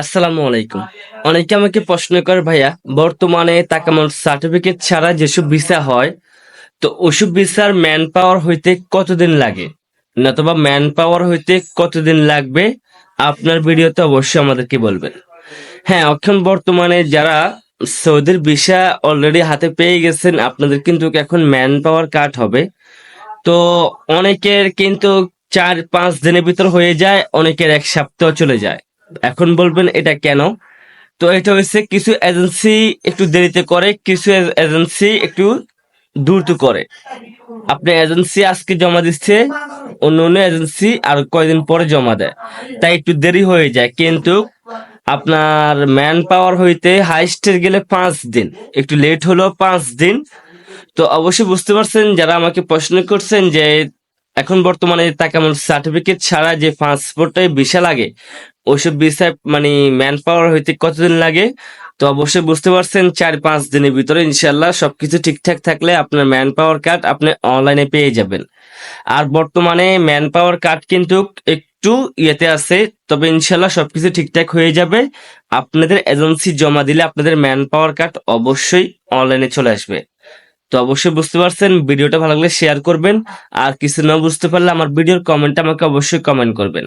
আসসালামু আলাইকুম। অনেকে আমাকে প্রশ্ন করে, ভাইয়া, বর্তমানে তাকামল সার্টিফিকেট ছাড়া যেসব ভিসা হয়, তো ওসব ভিসার ম্যান পাওয়ার হইতে কতদিন লাগে? নতুবা ম্যান পাওয়ার হইতে কতদিন লাগবে? আপনার ভিডিওতে অবশ্যই আমাদেরকে বলবেন। হ্যাঁ এখন বর্তমানে যারা সৌদির ভিসা অলরেডি হাতে পেয়ে গেছেন, আপনাদের কিন্তু এখন ম্যান পাওয়ার কাট হবে। তো অনেকের কিন্তু চার পাঁচ দিনের ভিতর হয়ে যায়, অনেকের এক সপ্তাহ চলে যায়। এখন বলবেন এটা কেন? তো এটা হচ্ছে কিছু এজেন্সি একটু দেরিতে করে, কিছু এজেন্সি একটু দ্রুত করে। আপনি এজেন্সি আজকে জমা দিচ্ছে, অন্য অন্য এজেন্সি আর কয়দিন পরে জমা দেয়। তাই একটু দেরি হয়ে যায়, কিন্তু আপনার ম্যান পাওয়ার হইতে হাইস্টের গেলে পাঁচ দিন। একটু লেট হলো পাঁচ দিন। তো অবশ্যই বুঝতে পারছেন, যারা আমাকে প্রশ্ন করছেন যে এখন বর্তমানে তাকামল সার্টিফিকেট ছাড়া যে পাসপোর্টে ভিসা লাগে ওইসব ভিসা মানে ম্যান পাওয়ার হইতে কতদিন লাগে? তো অবশ্যই বুঝতে পারছেন, চার পাঁচ দিনের ভিতরে ইনশাল্লাহ সবকিছু ঠিকঠাক থাকলে আপনার ম্যান পাওয়ার কার্ড আপনি অনলাইনে পেয়ে যাবেন। আর বর্তমানে ম্যান পাওয়ার কার্ড কিন্তু একটু ইয়েতে আছে, তবে ইনশাল্লাহ সবকিছু ঠিকঠাক হয়ে যাবে। আপনাদের এজেন্সি জমা দিলে আপনাদের ম্যান পাওয়ার কার্ড অবশ্যই অনলাইনে চলে আসবে। তো অবশ্যই বুঝতে পারছেন, ভিডিওটা ভালো লাগলে শেয়ার করবেন। আর কিছু না বুঝতে পারলে আমার ভিডিওর কমেন্ট আমাকে অবশ্যই কমেন্ট করবেন।